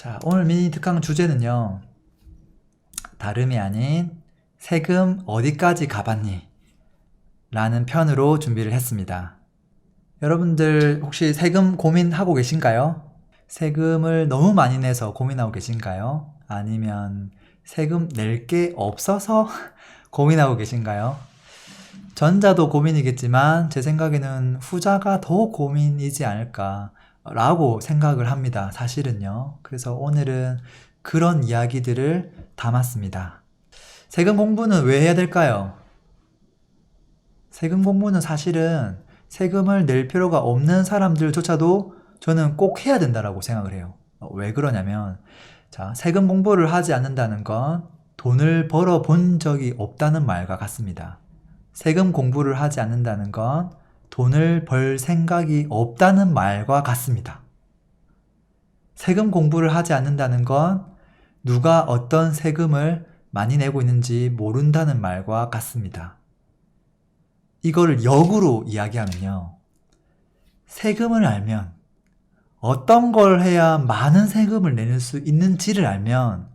자, 오늘 미니 특강 주제는요. 다름이 아닌 세금 어디까지 가봤니? 라는 편으로 준비를 했습니다. 여러분들 혹시 세금 고민하고 계신가요? 세금을 너무 많이 내서 고민하고 계신가요? 아니면 세금 낼 게 없어서 고민하고 계신가요? 전자도 고민이겠지만 제 생각에는 후자가 더 고민이지 않을까 라고 생각을 합니다. 사실은요. 그래서 오늘은 그런 이야기들을 담았습니다. 세금 공부는 왜 해야 될까요? 세금 공부는 사실은 세금을 낼 필요가 없는 사람들조차도 저는 꼭 해야 된다라고 생각을 해요. 어, 왜 그러냐면, 자, 세금 공부를 하지 않는다는 건 돈을 벌어 본 적이 없다는 말과 같습니다. 세금 공부를 하지 않는다는 건 돈을 벌 생각이 없다는 말과 같습니다. 세금 공부를 하지 않는다는 건 누가 어떤 세금을 많이 내고 있는지 모른다는 말과 같습니다. 이거를 역으로 이야기하면요. 세금을 알면 어떤 걸 해야 많은 세금을 내는 수 있는지를 알면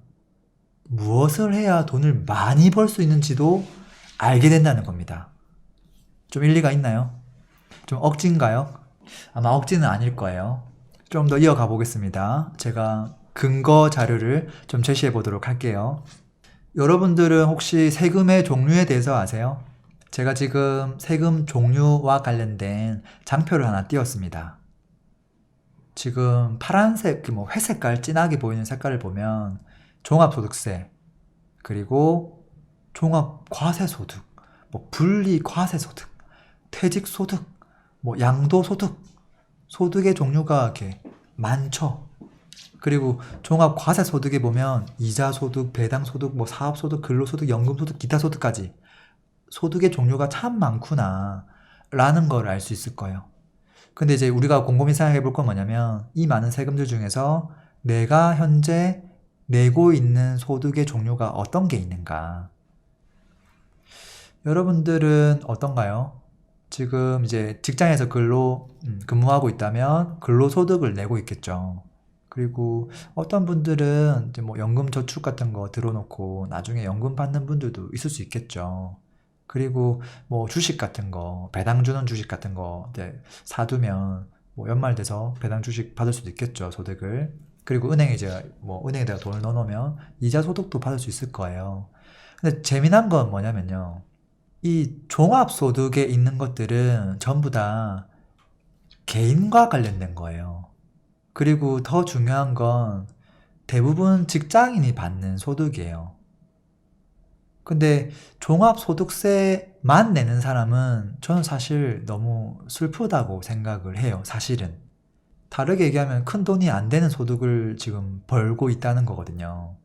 무엇을 해야 돈을 많이 벌 수 있는지도 알게 된다는 겁니다. 좀 일리가 있나요? 좀 억지인가요? 아마 억지는 아닐 거예요. 좀 더 이어가 보겠습니다. 제가 근거 자료를 좀 제시해 보도록 할게요. 여러분들은 혹시 세금의 종류에 대해서 아세요? 제가 지금 세금 종류와 관련된 장표를 하나 띄웠습니다. 지금 파란색, 그뭐 회색깔, 진하게 보이는 색깔을 보면 종합소득세, 그리고 종합과세소득, 뭐 분리과세소득, 퇴직소득, 뭐 양도 소득, 소득의 종류가 이렇게 많죠. 그리고 종합 과세 소득에 보면 이자 소득, 배당 소득, 뭐 사업 소득, 근로 소득, 연금 소득, 기타 소득까지 소득의 종류가 참 많구나 라는 걸 알 수 있을 거예요. 근데 이제 우리가 곰곰이 생각해 볼 건 뭐냐면 이 많은 세금들 중에서 내가 현재 내고 있는 소득의 종류가 어떤 게 있는가? 여러분들은 어떤가요? 지금 이제 직장에서 근로 음, 근무하고 있다면 근로소득을 내고 있겠죠. 그리고 어떤 분들은 이제 뭐 연금 저축 같은 거 들어놓고 나중에 연금 받는 분들도 있을 수 있겠죠. 그리고 뭐 주식 같은 거, 배당 주는 주식 같은 거 이제 사두면 뭐 연말 돼서 배당 주식 받을 수도 있겠죠, 소득을. 그리고 은행에 이제 뭐 은행에다가 돈을 넣어놓으면 이자 소득도 받을 수 있을 거예요. 근데 재미난 건 뭐냐면요. 이 종합소득에 있는 것들은 전부 다 개인과 관련된 거예요. 그리고 더 중요한 건 대부분 직장인이 받는 소득이에요. 근데 종합소득세만 내는 사람은 저는 사실 너무 슬프다고 생각을 해요. 사실은. 다르게 얘기하면 큰 돈이 안 되는 소득을 지금 벌고 있다는 거거든요.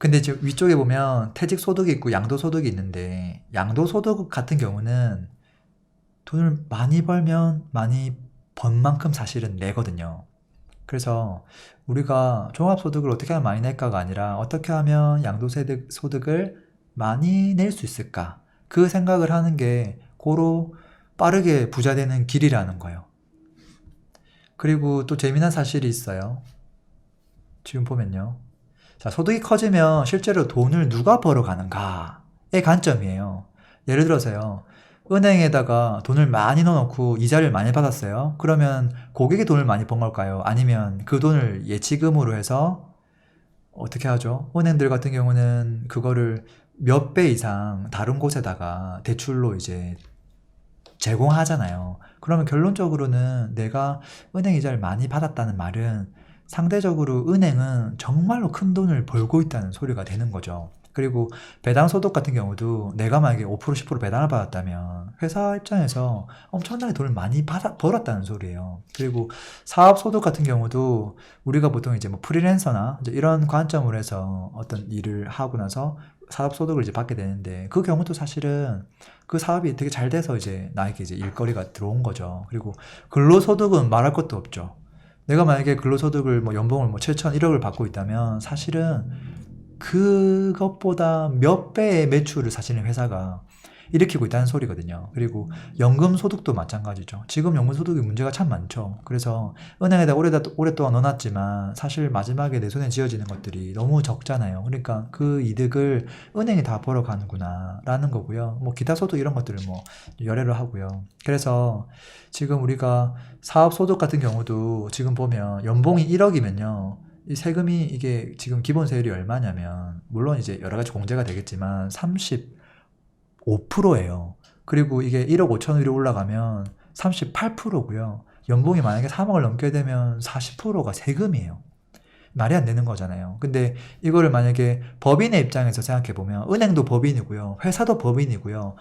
근데 지금 위쪽에 보면 퇴직 소득이 있고 양도 소득이 있는데 양도 소득 같은 경우는 돈을 많이 벌면 많이 번 만큼 사실은 내거든요. 그래서 우리가 종합소득을 어떻게 하면 많이 낼까가 아니라 어떻게 하면 양도소득 소득을 많이 낼 수 있을까? 그 생각을 하는 게 고로 빠르게 부자 되는 길이라는 거예요. 그리고 또 재미난 사실이 있어요. 지금 보면요. 자, 소득이 커지면 실제로 돈을 누가 벌어가는가의 관점이에요. 예를 들어서요. 은행에다가 돈을 많이 넣어놓고 이자를 많이 받았어요. 그러면 고객이 돈을 많이 번 걸까요? 아니면 그 돈을 예치금으로 해서 어떻게 하죠? 은행들 같은 경우는 그거를 몇 배 이상 다른 곳에다가 대출로 이제 제공하잖아요. 그러면 결론적으로는 내가 은행 이자를 많이 받았다는 말은 상대적으로 은행은 정말로 큰 돈을 벌고 있다는 소리가 되는 거죠. 그리고 배당 소득 같은 경우도 내가 만약에 5% 10% 배당을 받았다면 회사 입장에서 엄청나게 돈을 많이 받아, 벌었다는 소리예요. 그리고 사업 소득 같은 경우도 우리가 보통 이제 뭐 프리랜서나 이런 관점으로 해서 어떤 일을 하고 나서 사업 소득을 이제 받게 되는데 그 경우도 사실은 그 사업이 되게 잘 돼서 이제 나에게 이제 일거리가 들어온 거죠. 그리고 근로 소득은 말할 것도 없죠. 내가 만약에 근로소득을 뭐 연봉을 뭐 7천 1억을 받고 있다면 사실은 그것보다 몇 배의 매출을 사실은 회사가 일으키고 있다는 소리거든요. 그리고 연금 소득도 마찬가지죠. 지금 연금 소득이 문제가 참 많죠. 그래서 은행에다 오래다, 오랫동안 넣어놨지만 사실 마지막에 내 손에 쥐어지는 것들이 너무 적잖아요. 그러니까 그 이득을 은행에 다 벌어 가는구나 라는 거고요. 뭐 기타 소득 이런 것들을 뭐 열애를 하고요. 그래서 지금 우리가 사업 소득 같은 경우도 지금 보면 연봉이 1억이면요. 이 세금이 이게 지금 기본 세율이 얼마냐면 물론 이제 여러 가지 공제가 되겠지만 35%예요. 그리고 이게 1억 5천 원이 올라가면 38%고요. 연봉이 만약에 3억을 넘게 되면 40%가 세금이에요. 말이 안 되는 거잖아요. 근데 이거를 만약에 법인의 입장에서 생각해 보면 은행도 법인이고요. 회사도 법인이고요.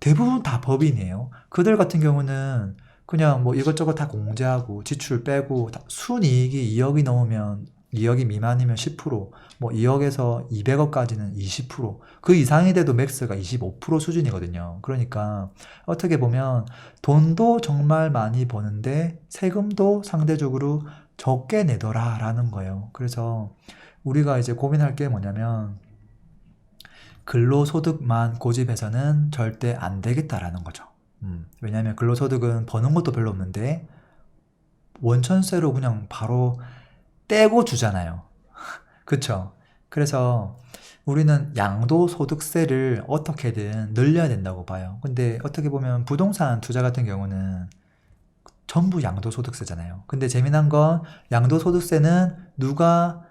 대부분 다 법인이에요. 그들 같은 경우는 그냥 뭐 이것저것 다 공제하고 지출 빼고 다 순이익이 2억이 넘으면 2억이 미만이면 10%, 뭐 2억에서 200억까지는 20%, 그 이상이 돼도 맥스가 25% 수준이거든요. 그러니까 어떻게 보면 돈도 정말 많이 버는데 세금도 상대적으로 적게 내더라라는 거예요. 그래서 우리가 이제 고민할 게 뭐냐면 근로소득만 고집해서는 절대 안 되겠다라는 거죠. 음, 왜냐하면 근로소득은 버는 것도 별로 없는데 원천세로 그냥 바로 떼고 주잖아요. 그쵸? 그래서 우리는 양도소득세를 어떻게든 늘려야 된다고 봐요. 근데 어떻게 보면 부동산 투자 같은 경우는 전부 양도소득세잖아요. 근데 재미난 건 양도소득세는 누가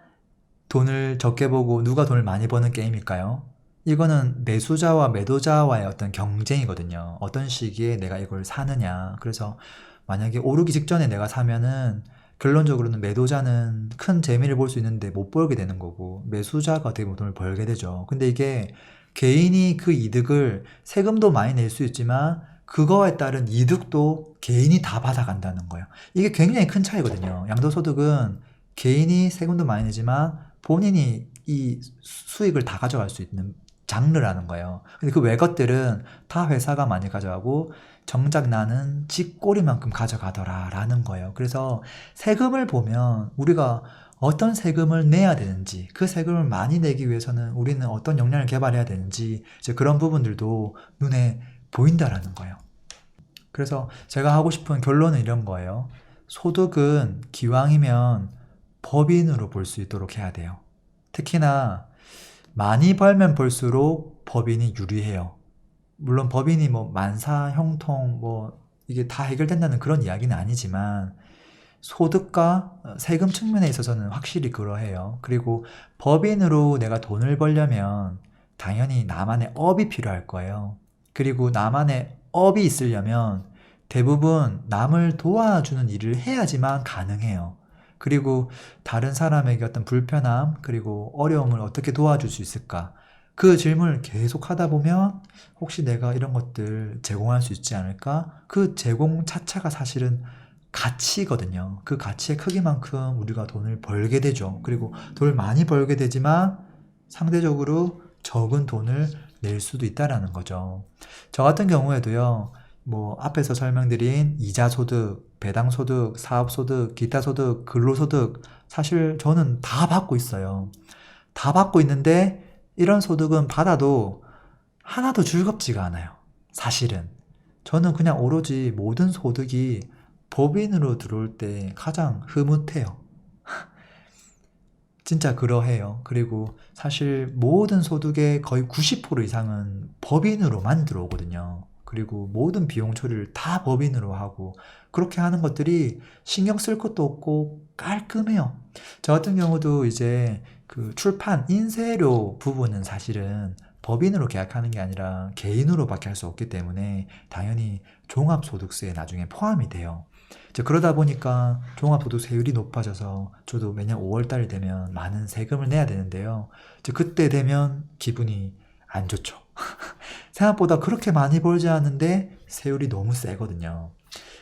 돈을 적게 보고 누가 돈을 많이 버는 게임일까요? 이거는 매수자와 매도자와의 어떤 경쟁이거든요. 어떤 시기에 내가 이걸 사느냐. 그래서 만약에 오르기 직전에 내가 사면은 결론적으로는 매도자는 큰 재미를 볼 수 있는데 못 벌게 되는 거고 매수자가 어떻게 보면 돈을 벌게 되죠. 근데 이게 개인이 그 이득을 세금도 많이 낼 수 있지만 그거에 따른 이득도 개인이 다 받아간다는 거예요. 이게 굉장히 큰 차이거든요. 양도소득은 개인이 세금도 많이 내지만 본인이 이 수익을 다 가져갈 수 있는 장르라는 거예요. 근데 그 외 것들은 다 회사가 많이 가져가고 정작 나는 쥐꼬리만큼 가져가더라 라는 거예요. 그래서 세금을 보면 우리가 어떤 세금을 내야 되는지, 그 세금을 많이 내기 위해서는 우리는 어떤 역량을 개발해야 되는지, 이제 그런 부분들도 눈에 보인다라는 거예요. 그래서 제가 하고 싶은 결론은 이런 거예요. 소득은 기왕이면 법인으로 볼 수 있도록 해야 돼요. 특히나 많이 벌면 벌수록 법인이 유리해요. 물론 법인이 뭐 만사, 형통, 뭐 이게 다 해결된다는 그런 이야기는 아니지만 소득과 세금 측면에 있어서는 확실히 그러해요. 그리고 법인으로 내가 돈을 벌려면 당연히 나만의 업이 필요할 거예요. 그리고 나만의 업이 있으려면 대부분 남을 도와주는 일을 해야지만 가능해요. 그리고 다른 사람에게 어떤 불편함, 그리고 어려움을 어떻게 도와줄 수 있을까? 그 질문을 계속 하다 보면 혹시 내가 이런 것들 제공할 수 있지 않을까? 그 제공 자체가 사실은 가치거든요. 그 가치의 크기만큼 우리가 돈을 벌게 되죠. 그리고 돈을 많이 벌게 되지만 상대적으로 적은 돈을 낼 수도 있다라는 거죠. 저 같은 경우에도요, 뭐 앞에서 설명드린 이자 소득, 배당 소득, 사업 소득, 기타 소득, 근로 소득 사실 저는 다 받고 있어요. 다 받고 있는데 이런 소득은 받아도 하나도 즐겁지가 않아요. 사실은 저는 그냥 오로지 모든 소득이 법인으로 들어올 때 가장 흐뭇해요. 진짜 그러해요. 그리고 사실 모든 소득의 거의 90% 이상은 법인으로만 들어오거든요. 그리고 모든 비용 처리를 다 법인으로 하고 그렇게 하는 것들이 신경 쓸 것도 없고 깔끔해요. 저 같은 경우도 이제 그 출판 인쇄료 부분은 사실은 법인으로 계약하는 게 아니라 개인으로밖에 할 수 없기 때문에 당연히 종합소득세에 나중에 포함이 돼요. 이제 그러다 보니까 종합소득세율이 높아져서 저도 매년 5월달이 되면 많은 세금을 내야 되는데요. 이제 그때 되면 기분이 안 좋죠. 생각보다 그렇게 많이 벌지 않는데 세율이 너무 세거든요.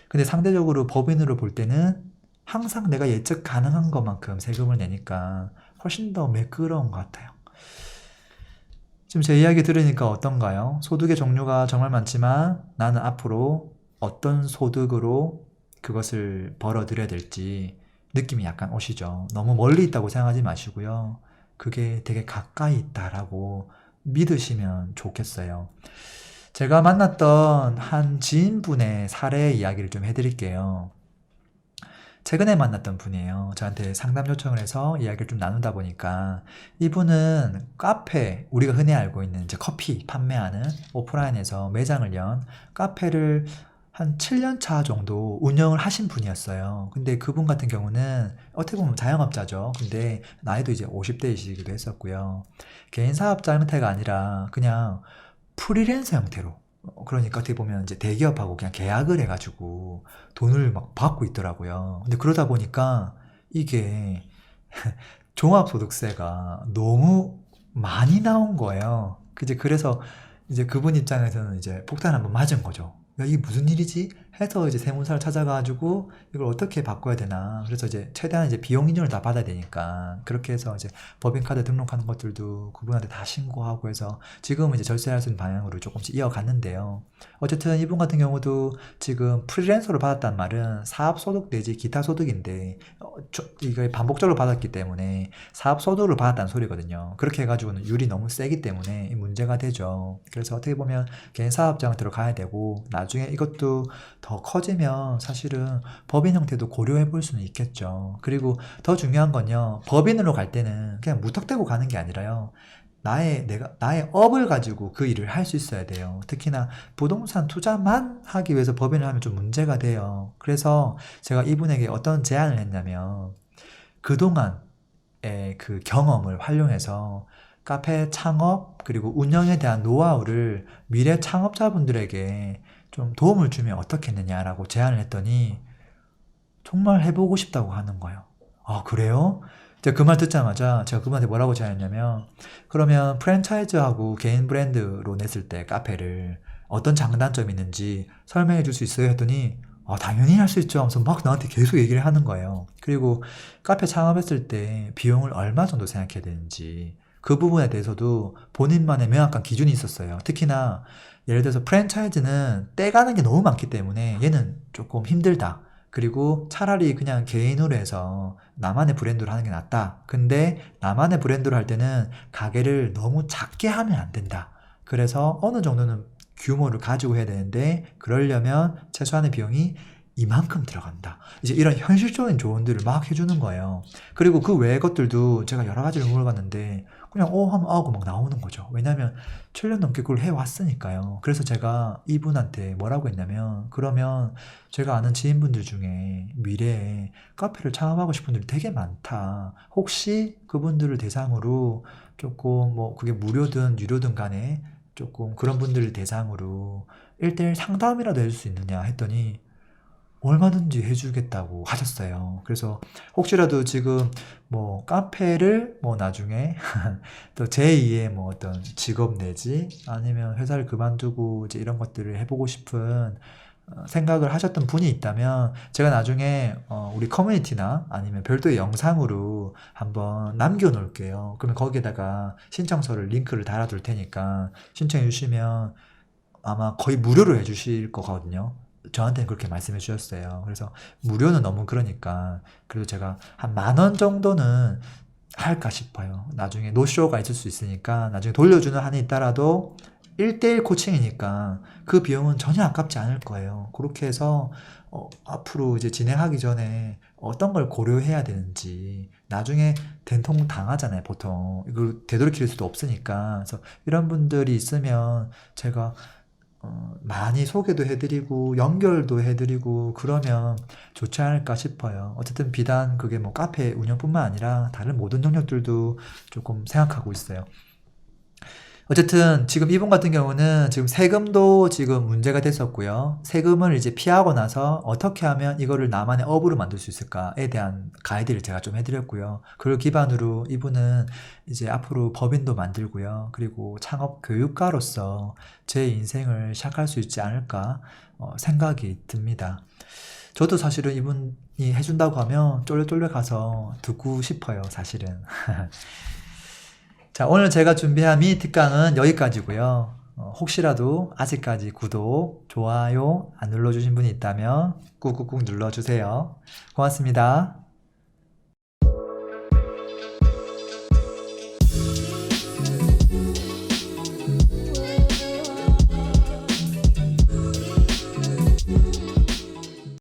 근데 상대적으로 법인으로 볼 때는 항상 내가 예측 가능한 것만큼 세금을 내니까 훨씬 더 매끄러운 것 같아요. 지금 제 이야기 들으니까 어떤가요? 소득의 종류가 정말 많지만 나는 앞으로 어떤 소득으로 그것을 벌어들여야 될지 느낌이 약간 오시죠. 너무 멀리 있다고 생각하지 마시고요. 그게 되게 가까이 있다라고 믿으시면 좋겠어요. 제가 만났던 한 지인분의 사례 이야기를 좀 해드릴게요. 최근에 만났던 분이에요. 저한테 상담 요청을 해서 이야기를 좀 나누다 보니까 이분은 카페, 우리가 흔히 알고 있는 이제 커피 판매하는 오프라인에서 매장을 연 카페를 한 7년 차 정도 운영을 하신 분이었어요. 근데 그분 같은 경우는 어떻게 보면 자영업자죠. 근데 나이도 이제 50대이시기도 했었고요. 개인 사업자 형태가 아니라 그냥 프리랜서 형태로 어, 그러니까 어떻게 보면 이제 대기업하고 그냥 계약을 해가지고 돈을 막 받고 있더라고요. 근데 그러다 보니까 이게 종합소득세가 너무 많이 나온 거예요. 그제 그래서 이제 그분 입장에서는 이제 폭탄 한번 맞은 거죠. 야, 이게 무슨 일이지? 해서 이제 세무사를 찾아가지고 이걸 어떻게 바꿔야 되나. 그래서 이제 최대한 이제 비용 인정을 다 받아야 되니까 그렇게 해서 이제 법인카드 등록하는 것들도 그분한테 다 신고하고 해서 지금은 이제 절세할 수 있는 방향으로 조금씩 이어갔는데요. 어쨌든 이분 같은 경우도 지금 프리랜서로 받았단 말은 사업소득 내지 기타 소득인데 어, 저- 이거 반복적으로 받았기 때문에 사업소득을 받았다는 소리거든요. 그렇게 해가지고는 율이 너무 세기 때문에 이 문제가 되죠. 그래서 어떻게 보면 개인 사업장을 들어가야 되고 나중에 이것도 더 커지면 사실은 법인 형태도 고려해 볼 수는 있겠죠. 그리고 더 중요한 건요. 법인으로 갈 때는 그냥 무턱대고 가는 게 아니라요. 나의 내가 나의 업을 가지고 그 일을 할 수 있어야 돼요. 특히나 부동산 투자만 하기 위해서 법인을 하면 좀 문제가 돼요. 그래서 제가 이분에게 어떤 제안을 했냐면 그동안의 그 경험을 활용해서 카페 창업 그리고 운영에 대한 노하우를 미래 창업자분들에게 좀 도움을 주면 어떻겠느냐라고 제안을 했더니 정말 해보고 싶다고 하는 거예요. 아, 그래요? 제가 그 말 듣자마자 제가 그분한테 뭐라고 제안했냐면 그러면 프랜차이즈하고 개인 브랜드로 냈을 때 카페를 어떤 장단점이 있는지 설명해 줄 수 있어요? 했더니 아, 당연히 할 수 있죠 하면서 막 나한테 계속 얘기를 하는 거예요. 그리고 카페 창업했을 때 비용을 얼마 정도 생각해야 되는지 그 부분에 대해서도 본인만의 명확한 기준이 있었어요. 특히나 예를 들어서 프랜차이즈는 떼가는 게 너무 많기 때문에 얘는 조금 힘들다. 그리고 차라리 그냥 개인으로 해서 나만의 브랜드로 하는 게 낫다. 근데 나만의 브랜드로 할 때는 가게를 너무 작게 하면 안 된다. 그래서 어느 정도는 규모를 가지고 해야 되는데 그러려면 최소한의 비용이 이만큼 들어간다. 이제 이런 현실적인 조언들을 막 해주는 거예요. 그리고 그 외의 것들도 제가 여러 가지를 물어봤는데 그냥 어 하면 아고 막 나오는 거죠. 왜냐면 7년 넘게 그걸 해왔으니까요. 그래서 제가 이분한테 뭐라고 했냐면 그러면 제가 아는 지인분들 중에 미래에 카페를 창업하고 싶은 분들이 되게 많다. 혹시 그분들을 대상으로 조금 뭐 그게 무료든 유료든 간에 조금 그런 분들을 대상으로 1대1 상담이라도 해줄 수 있느냐 했더니 얼마든지 해주겠다고 하셨어요. 그래서 혹시라도 지금 뭐 카페를 뭐 나중에 또 제2의 뭐 어떤 직업 내지 아니면 회사를 그만두고 이제 이런 것들을 해보고 싶은 어, 생각을 하셨던 분이 있다면 제가 나중에 어, 우리 커뮤니티나 아니면 별도의 영상으로 한번 남겨 놓을게요. 그러면 거기에다가 신청서를 링크를 달아둘 테니까 신청해 주시면 아마 거의 무료로 해주실 거거든요. 저한테는 그렇게 말씀해 주셨어요. 그래서 무료는 너무 그러니까 그래도 제가 한 만 원 정도는 할까 싶어요. 나중에 노쇼가 있을 수 있으니까 나중에 돌려주는 한이 있더라도 1대1 코칭이니까 그 비용은 전혀 아깝지 않을 거예요. 그렇게 해서 어, 앞으로 이제 진행하기 전에 어떤 걸 고려해야 되는지 나중에 된통 당하잖아요, 보통. 이걸 되돌이킬 수도 없으니까. 그래서 이런 분들이 있으면 제가 어, 많이 소개도 해드리고 연결도 해드리고 그러면 좋지 않을까 싶어요. 어쨌든 비단 그게 뭐 카페 운영뿐만 아니라 다른 모든 영역들도 조금 생각하고 있어요. 어쨌든 지금 이분 같은 경우는 지금 세금도 지금 문제가 됐었고요. 세금을 이제 피하고 나서 어떻게 하면 이거를 나만의 업으로 만들 수 있을까에 대한 가이드를 제가 좀 해드렸고요. 그걸 기반으로 이분은 이제 앞으로 법인도 만들고요. 그리고 창업 교육가로서 제 인생을 시작할 수 있지 않을까 어, 생각이 듭니다. 저도 사실은 이분이 해준다고 하면 쫄래쫄래 가서 듣고 싶어요, 사실은. 자, 오늘 제가 준비한 미니 특강은 여기까지고요. 어, 혹시라도 아직까지 구독, 좋아요 안 눌러주신 분이 있다면 꾹꾹꾹 눌러주세요. 고맙습니다.